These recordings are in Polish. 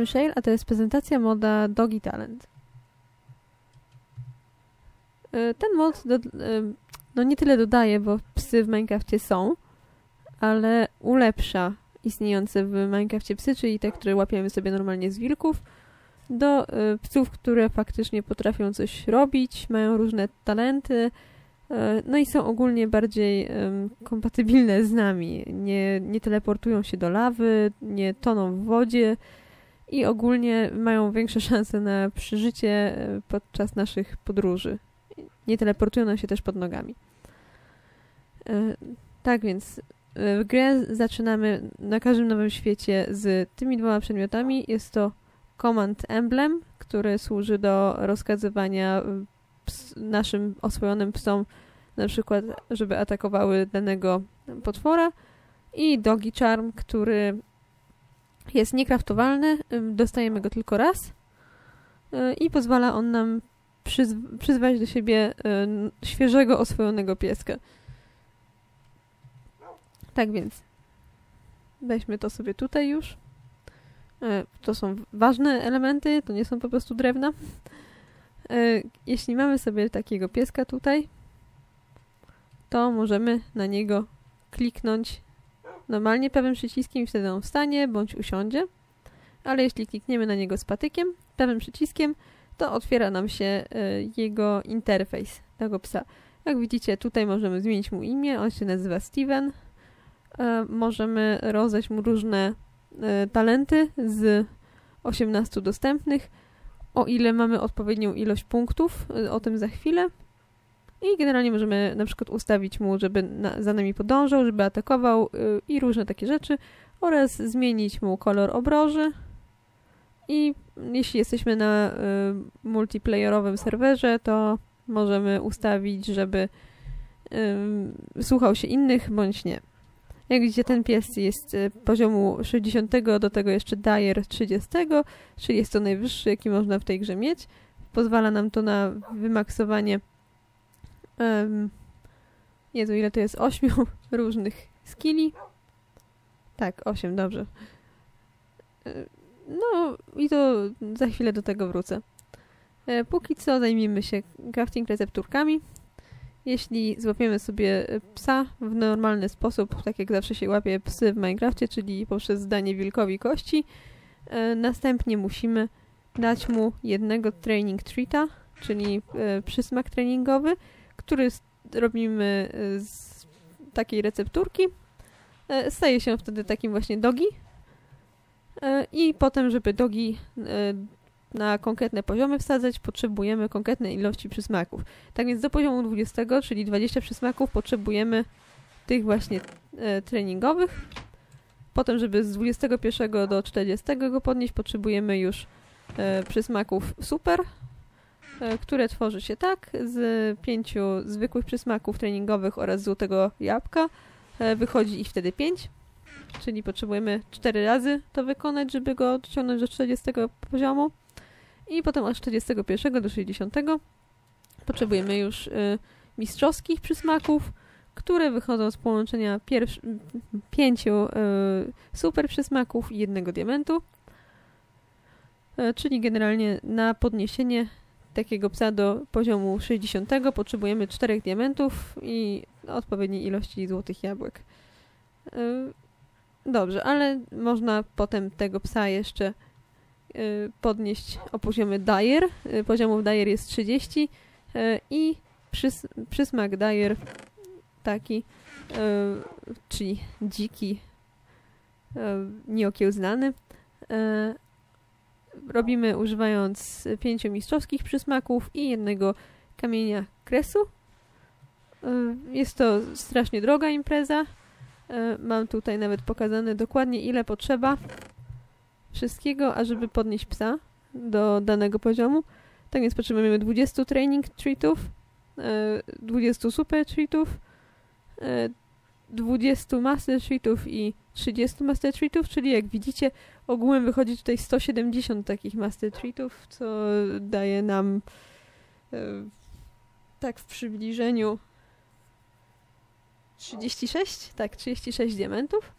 jestem Shale, a to jest prezentacja moda Doggy Talent. E, ten mod do, e, no nie tyle dodaje, bo psy w Minecrafcie są, ale ulepsza istniejące w Minecrafcie psy, czyli te, które łapiemy sobie normalnie z wilków, do e, psów, które faktycznie potrafią coś robić, mają różne talenty, no i są ogólnie bardziej kompatybilne z nami. Nie, nie teleportują się do lawy, nie toną w wodzie, i ogólnie mają większe szanse na przeżycie podczas naszych podróży nie teleportują nam się też pod nogami. E, tak więc e, w grę zaczynamy na każdym nowym świecie z tymi dwoma przedmiotami. Jest to Command Emblem, który służy do rozkazywania ps naszym oswojonym psom, na przykład, żeby atakowały danego potwora. I Doggy Charm, który jest niekraftowalny, dostajemy go tylko raz e, i pozwala on nam przyzw przyzwać do siebie y, świeżego, oswojonego pieska. Tak więc weźmy to sobie tutaj już. Y, to są ważne elementy, to nie są po prostu drewna. Y, jeśli mamy sobie takiego pieska tutaj, to możemy na niego kliknąć normalnie prawym przyciskiem i wtedy on wstanie bądź usiądzie. Ale jeśli klikniemy na niego z patykiem, prawym przyciskiem, to otwiera nam się e, jego interfejs tego psa. Jak widzicie, tutaj możemy zmienić mu imię, on się nazywa Steven. E, możemy rozdać mu różne e, talenty z 18 dostępnych, o ile mamy odpowiednią ilość punktów, o tym za chwilę. I generalnie możemy na przykład ustawić mu, żeby na, za nami podążał, żeby atakował i różne takie rzeczy oraz zmienić mu kolor obroży i jeśli jesteśmy na y, multiplayerowym serwerze, to możemy ustawić, żeby y, słuchał się innych, bądź nie. Jak widzicie, ten pies jest y, poziomu 60, do tego jeszcze Dyer 30, czyli jest to najwyższy, jaki można w tej grze mieć. Pozwala nam to na wymaksowanie um, Jezu, ile to jest? 8 różnych skilli. Tak, 8, dobrze. Y, no i to za chwilę do tego wrócę. E, póki co zajmijmy się crafting recepturkami. Jeśli złapiemy sobie psa w normalny sposób, tak jak zawsze się łapie psy w Minecrafcie, czyli poprzez zdanie wilkowi kości, e, następnie musimy dać mu jednego training treata, czyli e, przysmak treningowy, który robimy z takiej recepturki. Staje się wtedy takim właśnie dogi, E, I potem, żeby dogi e, na konkretne poziomy wsadzać, potrzebujemy konkretnej ilości przysmaków. Tak więc do poziomu 20, czyli 20 przysmaków, potrzebujemy tych właśnie e, treningowych. Potem, żeby z 21 do 40 go podnieść, potrzebujemy już przysmaków super, które tworzy się tak z pięciu zwykłych przysmaków treningowych oraz złotego jabłka. Wychodzi ich wtedy 5 czyli potrzebujemy 4 razy to wykonać, żeby go dociągnąć do 40 poziomu i potem od 41 do 60 potrzebujemy już y, mistrzowskich przysmaków, które wychodzą z połączenia pięciu super przysmaków i jednego diamentu. Czyli generalnie na podniesienie takiego psa do poziomu 60 potrzebujemy 4 diamentów i odpowiedniej ilości złotych jabłek. Y, Dobrze, ale można potem tego psa jeszcze y, podnieść o poziomie Dyer. Y, poziomów Dyer jest 30 y, i przys przysmak Dyer taki, czyli dziki, nieokiełznany. Robimy używając pięciu mistrzowskich przysmaków i jednego kamienia kresu. Jest to strasznie droga impreza, E, mam tutaj nawet pokazane dokładnie ile potrzeba wszystkiego, ażeby podnieść psa do danego poziomu. Tak więc potrzebujemy 20 training treatów, 20 e, super treatów, 20 e, master treatów i 30 master treatów, czyli jak widzicie ogółem wychodzi tutaj 170 takich master treatów, co daje nam tak w przybliżeniu 36? Tak, 36 diamentów.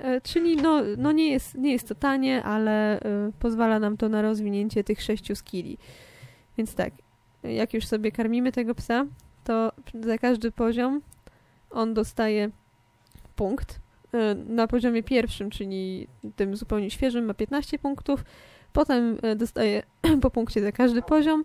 E, czyli no, no nie, jest, nie jest to tanie, ale y, pozwala nam to na rozwinięcie tych sześciu skilli. Więc tak, jak już sobie karmimy tego psa, to za każdy poziom on dostaje punkt. Y, na poziomie pierwszym, czyli tym zupełnie świeżym, ma 15 punktów. Potem y, dostaje po punkcie za każdy poziom.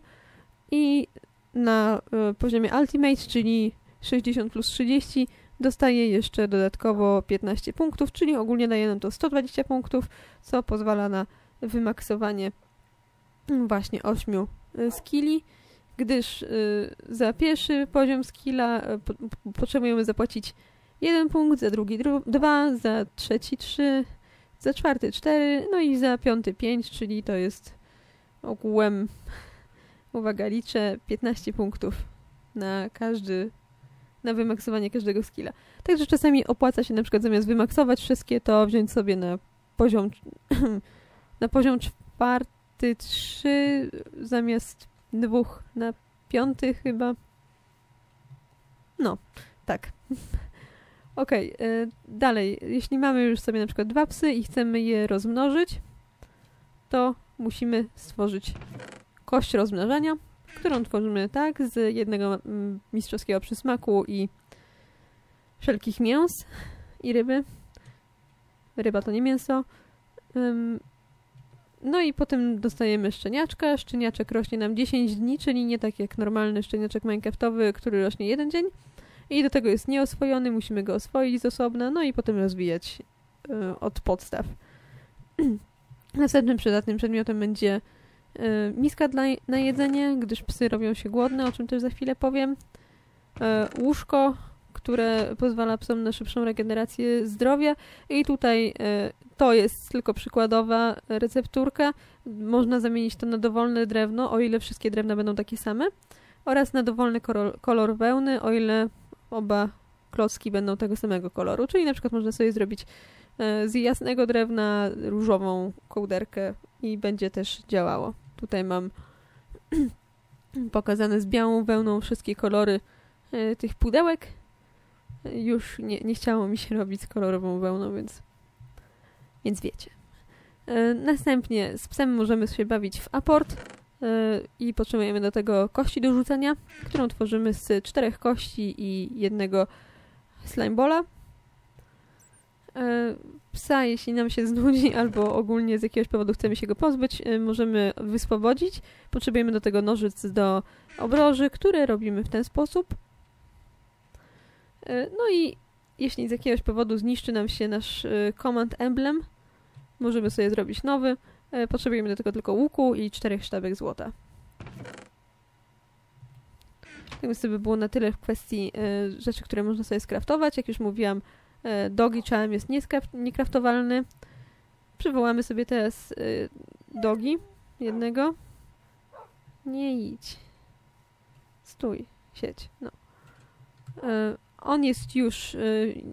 I na poziomie Ultimate, czyli 60 plus 30, dostaje jeszcze dodatkowo 15 punktów, czyli ogólnie daje nam to 120 punktów, co pozwala na wymaksowanie właśnie 8 y, skilli, gdyż y, za pierwszy poziom skilla y, potrzebujemy zapłacić 1 punkt, za drugi 2, za trzeci 3, za czwarty 4, no i za piąty 5, czyli to jest ogółem, uwaga, liczę 15 punktów na każdy na wymaksowanie każdego skilla. Także czasami opłaca się na przykład zamiast wymaksować wszystkie, to wziąć sobie na poziom na poziom czwarty trzy zamiast dwóch na piąty chyba. No, tak. Okej, okay, dalej. Jeśli mamy już sobie na przykład dwa psy i chcemy je rozmnożyć, to musimy stworzyć kość rozmnażania którą tworzymy tak z jednego mm, mistrzowskiego przysmaku i wszelkich mięs i ryby. Ryba to nie mięso. No i potem dostajemy szczeniaczka. Szczeniaczek rośnie nam 10 dni, czyli nie tak jak normalny szczeniaczek minecraftowy, który rośnie jeden dzień. I do tego jest nieoswojony, musimy go oswoić z osobna, no i potem rozwijać y, od podstaw. Następnym przydatnym przedmiotem będzie E, miska dla, na jedzenie, gdyż psy robią się głodne, o czym też za chwilę powiem. E, łóżko, które pozwala psom na szybszą regenerację zdrowia. I tutaj e, to jest tylko przykładowa recepturka. Można zamienić to na dowolne drewno, o ile wszystkie drewna będą takie same. Oraz na dowolny kolor, wełny, o ile oba klocki będą tego samego koloru. Czyli na przykład można sobie zrobić z jasnego drewna różową kołderkę i będzie też działało. Tutaj mam pokazane z białą wełną wszystkie kolory e, tych pudełek. Już nie, nie chciało mi się robić z kolorową wełną, więc, więc wiecie. E, następnie z psem możemy się bawić w aport e, i potrzebujemy do tego kości do rzucenia, którą tworzymy z czterech kości i jednego slimebola psa, jeśli nam się znudzi albo ogólnie z jakiegoś powodu chcemy się go pozbyć, możemy wyswobodzić. Potrzebujemy do tego nożyc do obroży, które robimy w ten sposób. Y, no i jeśli z jakiegoś powodu zniszczy nam się nasz y, command emblem, możemy sobie zrobić nowy. Potrzebujemy do tego tylko łuku i czterech sztabek złota. Tak więc to by było na tyle w kwestii rzeczy, które można sobie skraftować. Jak już mówiłam, E, dogi czałem jest niekraftowalny. Przywołamy sobie teraz dogi jednego. Nie idź. Stój, sieć. No. On jest już y,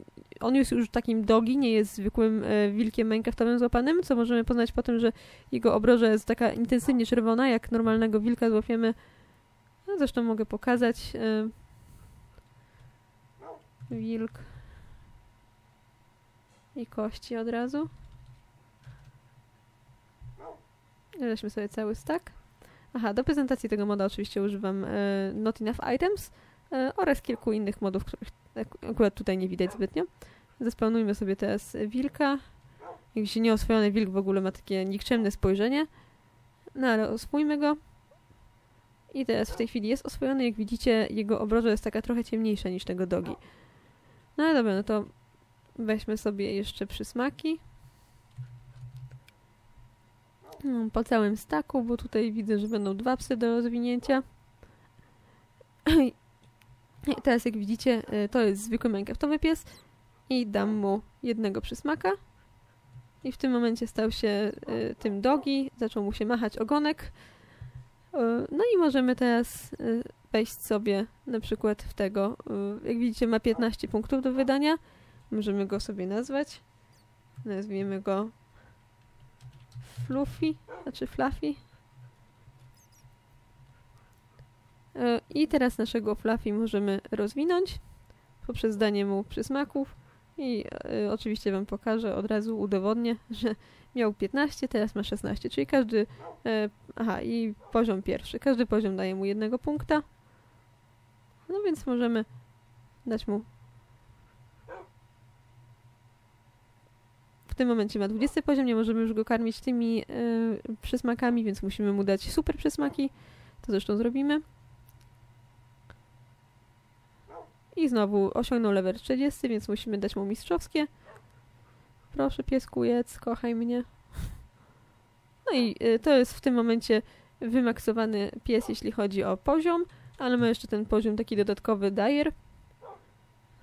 on jest już takim dogi, nie jest zwykłym wilkiem minecraftowym złapanym, co możemy poznać po tym, że jego obroża jest taka intensywnie czerwona, jak normalnego wilka złapiemy. No, zresztą mogę pokazać. Wilk i kości od razu. Weźmy sobie cały stack. Aha, do prezentacji tego moda oczywiście używam Not Enough Items oraz kilku innych modów, których akurat tutaj nie widać zbytnio. Zespełnujmy sobie teraz wilka. Jakiś nieoswojony wilk w ogóle ma takie nikczemne spojrzenie. No ale oswójmy go. I teraz w tej chwili jest oswojony. Jak widzicie, jego obroża jest taka trochę ciemniejsza niż tego dogi. No ale dobra, no to Weźmy sobie jeszcze przysmaki. No, po całym staku, bo tutaj widzę, że będą dwa psy do rozwinięcia. I teraz jak widzicie, y, to jest zwykły minecraftowy pies i dam mu jednego przysmaka. I w tym momencie stał się y, tym dogi, zaczął mu się machać ogonek. Y, no i możemy teraz wejść sobie na przykład w tego, jak widzicie ma 15 punktów do wydania Możemy go sobie nazwać. Nazwijmy go Fluffy, znaczy Fluffy. E, I teraz naszego Fluffy możemy rozwinąć poprzez danie mu przysmaków I y, oczywiście Wam pokażę, od razu udowodnię, że miał 15, teraz ma 16, czyli każdy, y, aha, i poziom pierwszy. Każdy poziom daje mu jednego punkta. No więc możemy dać mu w tym momencie ma 20 poziom, nie możemy już go karmić tymi przysmakami, więc musimy mu dać super przysmaki. To zresztą zrobimy. I znowu osiągnął level 40, więc musimy dać mu mistrzowskie. Proszę piesku, jedz, kochaj mnie. No i y, to jest w tym momencie wymaksowany pies, jeśli chodzi o poziom, ale ma jeszcze ten poziom taki dodatkowy dajer.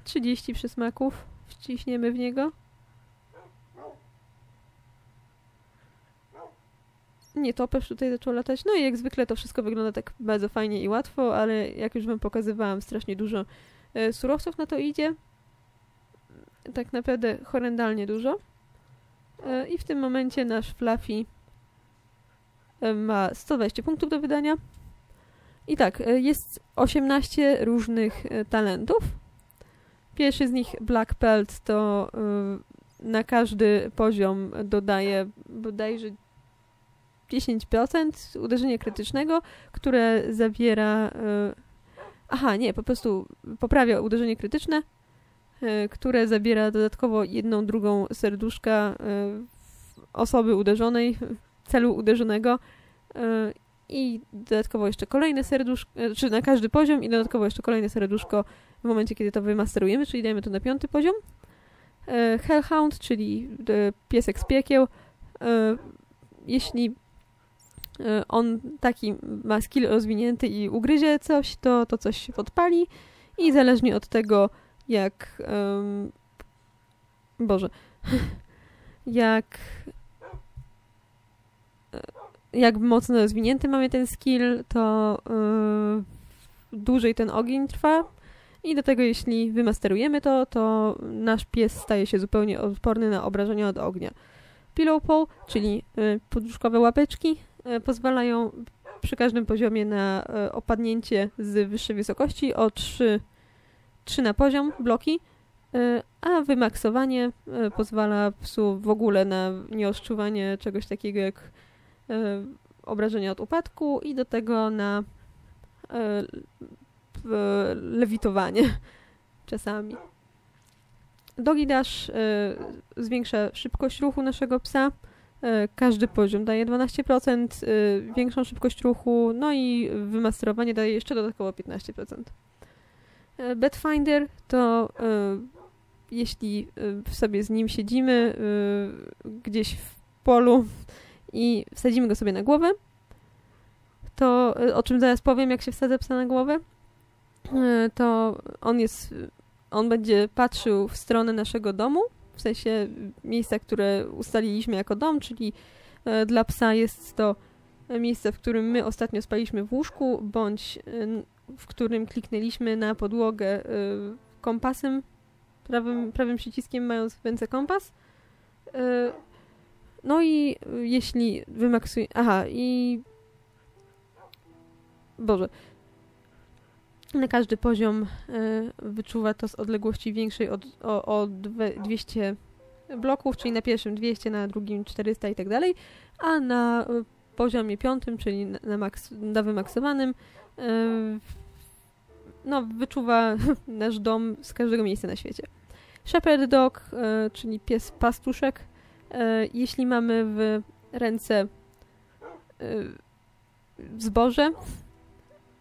30 przysmaków wciśniemy w niego. Nie, topesz tutaj zaczął latać. No i jak zwykle to wszystko wygląda tak bardzo fajnie i łatwo, ale jak już wam pokazywałam, strasznie dużo surowców na to idzie. Tak naprawdę horrendalnie dużo. E, I w tym momencie nasz Fluffy e, ma 120 punktów do wydania. I tak, e, jest 18 różnych e, talentów. Pierwszy z nich Black Belt to e, na każdy poziom dodaje bodajże 10% uderzenia krytycznego, które zawiera. Aha, nie, po prostu poprawia uderzenie krytyczne, które zabiera dodatkowo jedną drugą serduszka osoby uderzonej, celu uderzonego i dodatkowo jeszcze kolejne serduszko, czy na każdy poziom i dodatkowo jeszcze kolejne serduszko w momencie, kiedy to wymasterujemy, czyli dajemy to na piąty poziom. Hellhound, czyli piesek z piekieł. Jeśli on taki ma skill rozwinięty i ugryzie coś, to to coś się podpali i zależnie od tego, jak um, Boże, jak jak mocno rozwinięty mamy ten skill, to yy, dłużej ten ogień trwa. I do tego, jeśli wymasterujemy to, to nasz pies staje się zupełnie odporny na obrażenia od ognia. Pillow pole, czyli yy, poduszkowe łapeczki, pozwalają przy każdym poziomie na yy, opadnięcie z wyższej wysokości o 3, 3 na poziom bloki, yy, a wymaksowanie pozwala psu w ogóle na nieodczuwanie czegoś takiego jak E, obrażenia od upadku i do tego na e, lewitowanie czasami. Dogi Dash e, zwiększa szybkość ruchu naszego psa. Każdy poziom daje 12%, większą szybkość ruchu, no i wymasterowanie daje jeszcze dodatkowo 15%. Bedfinder to jeśli sobie z nim siedzimy gdzieś w polu i wsadzimy go sobie na głowę, to o czym zaraz powiem, jak się wsadza psa na głowę, e, to on jest, on będzie patrzył w stronę naszego domu, w sensie miejsca, które ustaliliśmy jako dom, czyli e, dla psa jest to miejsce, w którym my ostatnio spaliśmy w łóżku, bądź e, w którym kliknęliśmy na podłogę kompasem, prawym, prawym przyciskiem mając w ręce kompas. No i jeśli wymaksuje... Aha, i... Boże. Na każdy poziom y, wyczuwa to z odległości większej od, o, o 200 bloków, czyli na pierwszym 200, na drugim 400 i tak dalej, a na e, poziomie piątym, czyli na, maks, na wymaksowanym, y, no, wyczuwa nasz dom z każdego miejsca na świecie. Shepherd Dog, y, czyli pies pastuszek, jeśli mamy w ręce zboże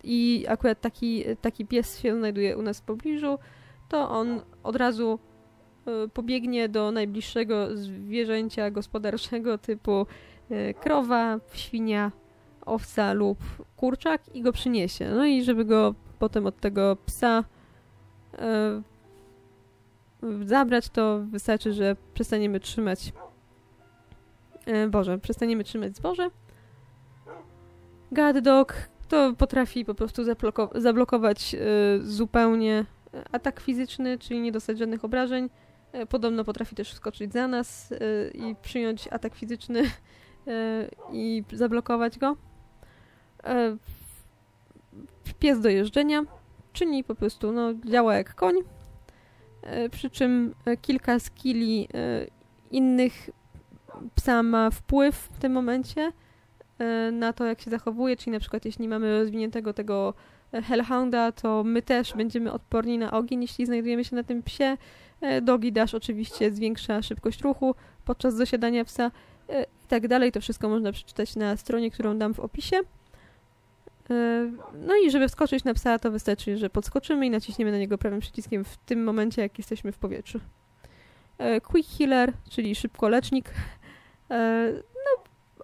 i akurat taki, taki pies się znajduje u nas w pobliżu, to on od razu e, pobiegnie do najbliższego zwierzęcia gospodarczego typu krowa, świnia, owca lub kurczak i go przyniesie. No i żeby go potem od tego psa zabrać, to wystarczy, że przestaniemy trzymać E, Boże, przestaniemy trzymać zboże. Guard Dog to potrafi po prostu zablokować y, zupełnie atak fizyczny, czyli nie dostać żadnych obrażeń. Y, podobno potrafi też skoczyć za nas y, i przyjąć atak fizyczny i zablokować go. Pies do jeżdżenia, czyli po prostu no, działa jak koń. przy czym kilka skilli innych psa ma wpływ w tym momencie na to, jak się zachowuje, czyli na przykład jeśli mamy rozwiniętego tego Hellhounda, to my też będziemy odporni na ogień, jeśli znajdujemy się na tym psie. Dogi Dash oczywiście zwiększa szybkość ruchu podczas zasiadania psa i tak dalej. To wszystko można przeczytać na stronie, którą dam w opisie. E, no i żeby wskoczyć na psa, to wystarczy, że podskoczymy i naciśniemy na niego prawym przyciskiem w tym momencie, jak jesteśmy w powietrzu. E, quick Healer, czyli szybko lecznik, e, no,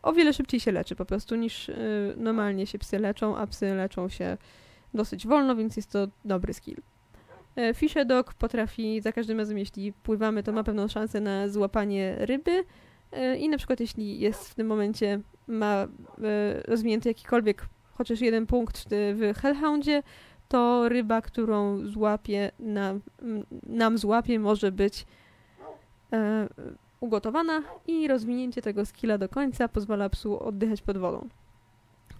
o wiele szybciej się leczy po prostu niż normalnie się psy leczą, a psy leczą się dosyć wolno, więc jest to dobry skill. Fisher Dog potrafi za każdym razem, jeśli pływamy, to ma pewną szansę na złapanie ryby i na przykład jeśli jest w tym momencie, ma rozwinięty jakikolwiek chociaż jeden punkt w Hellhoundzie, to ryba, którą złapie nam, nam złapie, może być e, ugotowana i rozwinięcie tego skilla do końca pozwala psu oddychać pod wodą.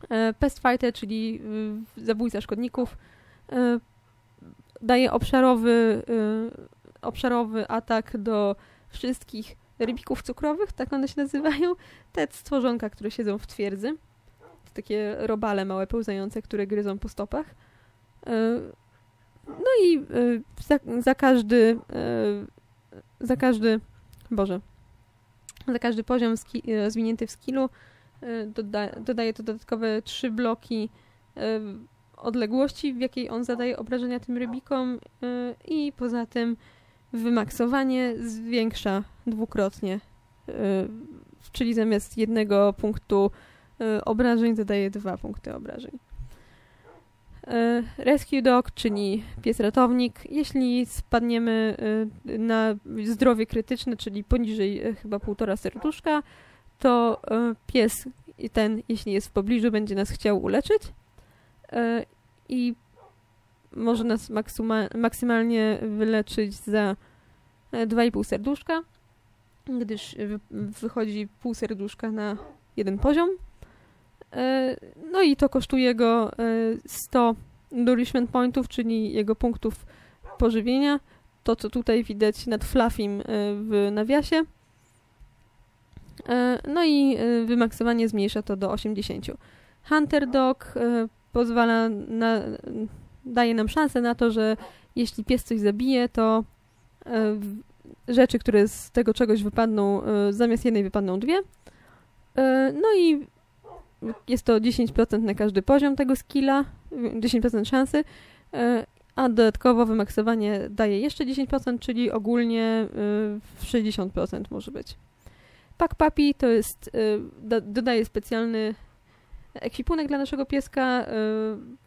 E, Pest Fighter, czyli y, zabójca szkodników, e, daje obszarowy, y, obszarowy atak do wszystkich rybików cukrowych, tak one się nazywają, te stworzonka, które siedzą w twierdzy takie robale małe pełzające, które gryzą po stopach. E, no i e, za, za każdy za każdy Boże za każdy poziom rozwinięty w skillu doda, dodaje to dodatkowe trzy bloki odległości, w jakiej on zadaje obrażenia tym rybikom i poza tym wymaksowanie zwiększa dwukrotnie, czyli zamiast jednego punktu obrażeń zadaje dwa punkty obrażeń. Y, rescue Dog, czyli pies ratownik. Jeśli spadniemy y, na zdrowie krytyczne, czyli poniżej chyba półtora serduszka, to pies ten, jeśli jest w pobliżu, będzie nas chciał uleczyć i może nas maksymalnie wyleczyć za 2,5 serduszka, gdyż wychodzi pół serduszka na jeden poziom. E, no i to kosztuje go 100 e, nourishment pointów, czyli jego punktów pożywienia. To, co tutaj widać nad Fluffim e, w nawiasie. No i wymaksowanie zmniejsza to do 80. Hunter Dog pozwala na, daje nam szansę na to, że jeśli pies coś zabije, to rzeczy, które z tego czegoś wypadną, zamiast jednej wypadną dwie. No i jest to 10% na każdy poziom tego skilla, 10% szansy, e, a dodatkowo wymaksowanie daje jeszcze 10%, czyli ogólnie 60% e, może być. Pack Puppy to jest, e, dodaje specjalny ekwipunek dla naszego pieska,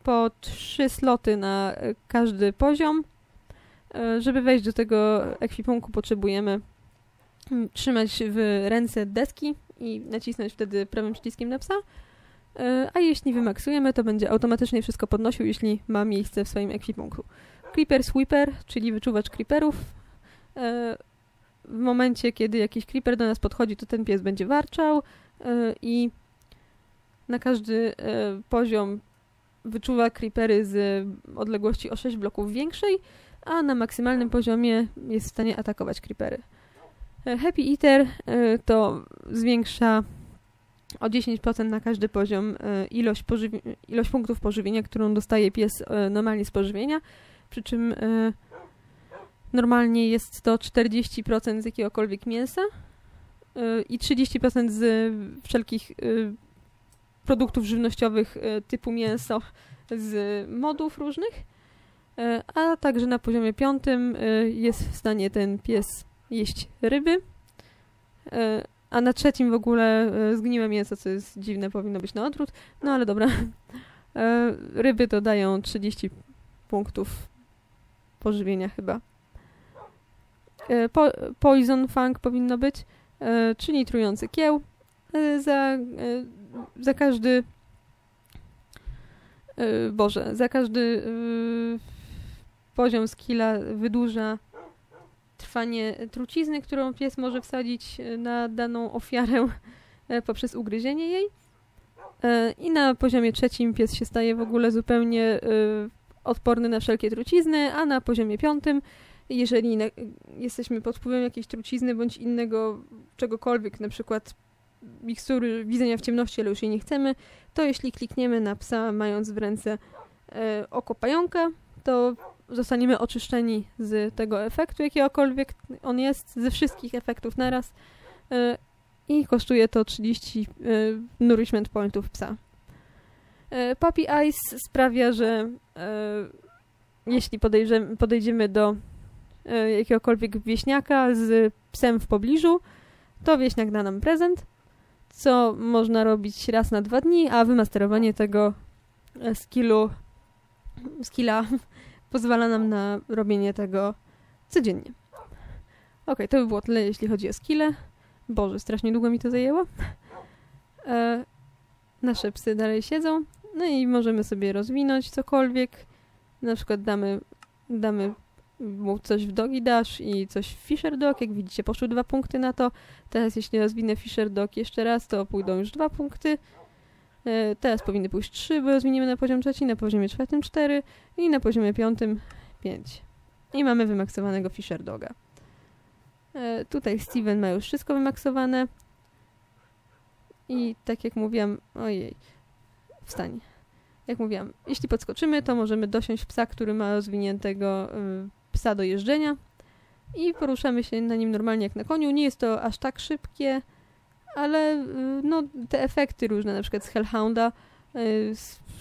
po 3 sloty na każdy poziom. Żeby wejść do tego ekwipunku potrzebujemy trzymać w ręce deski i nacisnąć wtedy prawym przyciskiem na psa. E, a jeśli wymaksujemy, to będzie automatycznie wszystko podnosił, jeśli ma miejsce w swoim ekwipunku. Creeper Sweeper, czyli wyczuwacz creeperów. E, w momencie, kiedy jakiś creeper do nas podchodzi, to ten pies będzie warczał e, i na każdy poziom wyczuwa creepery z odległości o 6 bloków większej, a na maksymalnym poziomie jest w stanie atakować creepery. Happy Eater to zwiększa o 10% na każdy poziom e, ilość, ilość punktów pożywienia, którą dostaje pies e, normalnie z pożywienia, przy czym normalnie jest to 40% z jakiegokolwiek mięsa i 30% z wszelkich produktów żywnościowych typu mięso z modów różnych, a także na poziomie piątym jest w stanie ten pies jeść ryby, a na trzecim w ogóle e, zgniłe mięso, co jest dziwne, powinno być na odwrót. No ale dobra. E, ryby dodają 30 punktów pożywienia chyba. E, po, poison fang powinno być, czyli trujący kieł. Za, za każdy Boże, za każdy poziom skilla wydłuża trwanie trucizny, którą pies może wsadzić e, na daną ofiarę e, poprzez ugryzienie jej. E, I na poziomie trzecim pies się staje w ogóle zupełnie odporny na wszelkie trucizny, a na poziomie piątym jeżeli jesteśmy pod wpływem jakiejś trucizny bądź innego czegokolwiek, na przykład mikstury widzenia w ciemności, ale już jej nie chcemy, to jeśli klikniemy na psa, mając w ręce oko pająka, to zostaniemy oczyszczeni z tego efektu, jakiegokolwiek on jest, ze wszystkich efektów naraz e, i kosztuje to 30 e, nourishment pointów psa. E, Puppy Ice sprawia, że jeśli podejdziemy do jakiegokolwiek wieśniaka z psem w pobliżu, to wieśniak da nam prezent, co można robić raz na dwa dni, a wymasterowanie tego skillu, skilla pozwala nam na robienie tego codziennie. Ok, to by było tyle, jeśli chodzi o skille. Boże, strasznie długo mi to zajęło. E, nasze psy dalej siedzą, no i możemy sobie rozwinąć cokolwiek. Na przykład damy, damy mu coś w Dogi Dash i coś w Fisher Dog. Jak widzicie, poszły dwa punkty na to. Teraz jeśli rozwinę Fisher Dog jeszcze raz, to pójdą już dwa punkty. E, teraz powinny pójść trzy, bo rozwiniemy na poziom trzeci, na poziomie czwartym cztery i na poziomie piątym pięć. I mamy wymaksowanego Fisher Doga. E, tutaj Steven ma już wszystko wymaksowane. I tak jak mówiłam, ojej, wstań. Jak mówiłam, jeśli podskoczymy, to możemy dosiąść psa, który ma rozwiniętego y, psa do jeżdżenia i poruszamy się na nim normalnie jak na koniu. Nie jest to aż tak szybkie, ale y, no, te efekty różne, na przykład z Hellhounda y,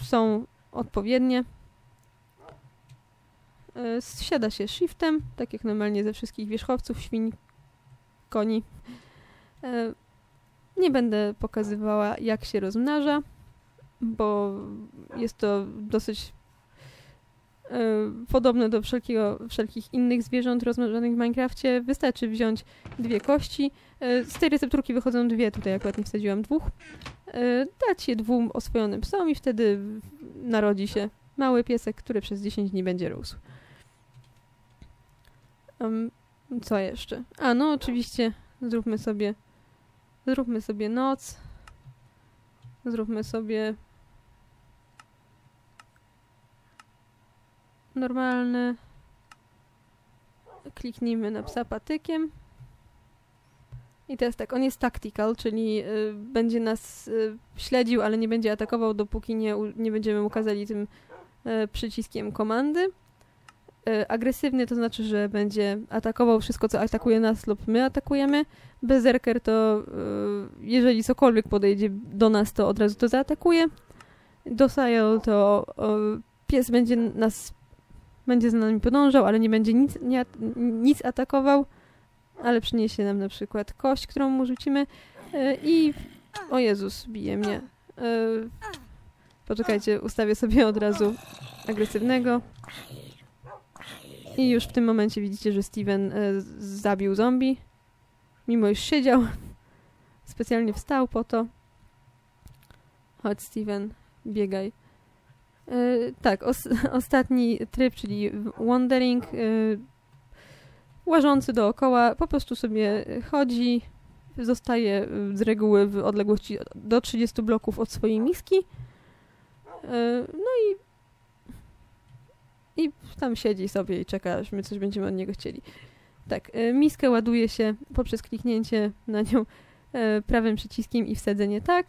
są odpowiednie. Y, siada się shiftem, tak jak normalnie ze wszystkich wierzchowców, świń, koni. Nie będę pokazywała, jak się rozmnaża, bo jest to dosyć podobne do wszelkiego, wszelkich innych zwierząt rozmnożonych w Minecrafcie. Wystarczy wziąć dwie kości. Y, z tej recepturki wychodzą dwie, tutaj akurat nie wsadziłam dwóch. Y, dać je dwóm oswojonym psom i wtedy narodzi się mały piesek, który przez 10 dni będzie rósł. Co jeszcze? A, no oczywiście zróbmy sobie zróbmy sobie noc. Zróbmy sobie normalny. Kliknijmy na psa patykiem. I teraz tak, on jest tactical, czyli y, będzie nas y, śledził, ale nie będzie atakował, dopóki nie, nie będziemy ukazali tym y, przyciskiem komandy. Y, agresywny to znaczy, że będzie atakował wszystko, co atakuje nas lub my atakujemy. Berserker to y, jeżeli cokolwiek podejdzie do nas, to od razu to zaatakuje. Docile to pies będzie nas będzie za nami podążał, ale nie będzie nic, nie, nic atakował, ale przyniesie nam na przykład kość, którą mu rzucimy y, i o Jezus, bije mnie. Poczekajcie, ustawię sobie od razu agresywnego. I już w tym momencie widzicie, że Steven e, zabił zombie. Mimo iż siedział. Specjalnie wstał po to. Chodź Steven, biegaj. E, tak, os ostatni tryb, czyli wandering, e, łażący dookoła, po prostu sobie chodzi, zostaje z reguły w odległości do 30 bloków od swojej miski. E, no i i tam siedzi sobie i czeka, aż my coś będziemy od niego chcieli. Tak, e, miskę ładuje się poprzez kliknięcie na nią e, prawym przyciskiem i wsadzenie tak,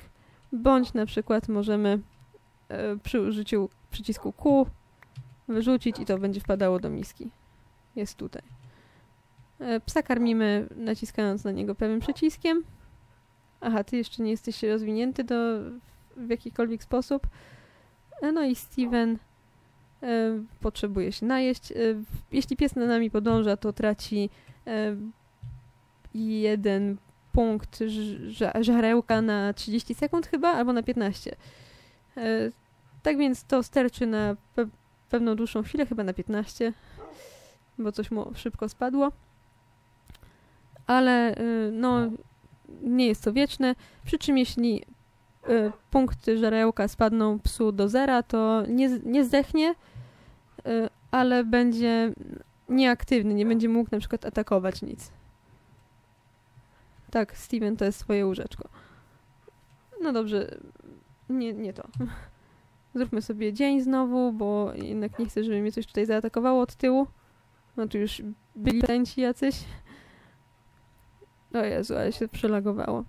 bądź na przykład możemy e, przy użyciu przycisku Q wyrzucić i to będzie wpadało do miski. Jest tutaj. Psa karmimy naciskając na niego prawym przyciskiem. Aha, ty jeszcze nie jesteś rozwinięty do, w jakikolwiek sposób. No i Steven E, potrzebuje się najeść. E, jeśli pies na nami podąża, to traci e, jeden punkt żarełka na 30 sekund chyba, albo na 15. Tak więc to sterczy na pe pewną dłuższą chwilę, chyba na 15, bo coś mu szybko spadło. Ale no, nie jest to wieczne, przy czym jeśli punkty żarełka spadną psu do zera, to nie, nie zdechnie, Y, ale będzie nieaktywny, nie będzie mógł na przykład atakować nic. Tak, Steven to jest swoje łóżeczko. No dobrze, nie, nie to. Zróbmy sobie dzień znowu, bo jednak nie chcę, żeby mnie coś tutaj zaatakowało od tyłu. No tu już byli tańci jacyś. O Jezu, ale się przelagowało.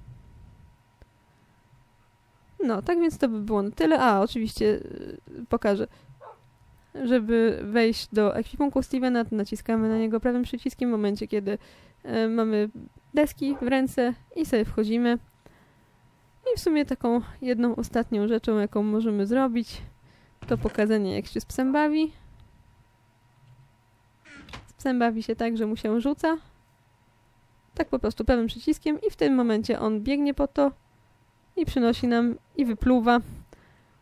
No, tak więc to by było na tyle. A, oczywiście y, pokażę. Żeby wejść do ekwipunku Stevena, to naciskamy na niego prawym przyciskiem w momencie, kiedy y, mamy deski w ręce i sobie wchodzimy. I w sumie taką jedną ostatnią rzeczą, jaką możemy zrobić, to pokazanie, jak się z psem bawi. Z psem bawi się tak, że mu się rzuca. Tak po prostu prawym przyciskiem i w tym momencie on biegnie po to i przynosi nam i wypluwa.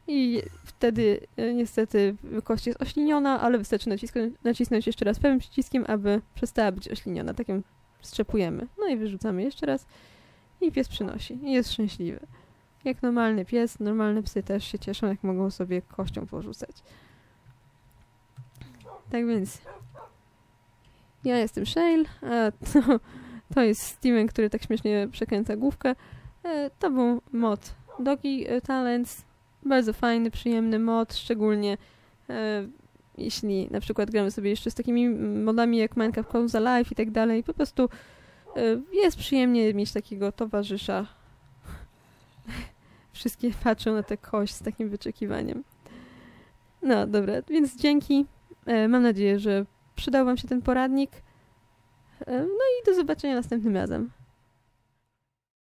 I wtedy e, niestety kość jest ośliniona, ale wystarczy nacisnąć, nacisnąć jeszcze raz prawym przyciskiem, aby przestała być ośliniona. Tak ją strzepujemy. No i wyrzucamy jeszcze raz i pies przynosi. I jest szczęśliwy. Jak normalny pies, normalne psy też się cieszą, jak mogą sobie kością porzucać. Tak więc ja jestem Shale, a to, to jest Steven, który tak śmiesznie przekręca główkę. E, to był mod Dogi Talents. Bardzo fajny, przyjemny mod, szczególnie e, jeśli na przykład gramy sobie jeszcze z takimi modami jak Minecraft Cause Alive i tak dalej. Po prostu jest przyjemnie mieć takiego towarzysza. Wszystkie patrzą na tę kość z takim wyczekiwaniem. No dobra, więc dzięki. Mam nadzieję, że przydał Wam się ten poradnik. No i do zobaczenia następnym razem.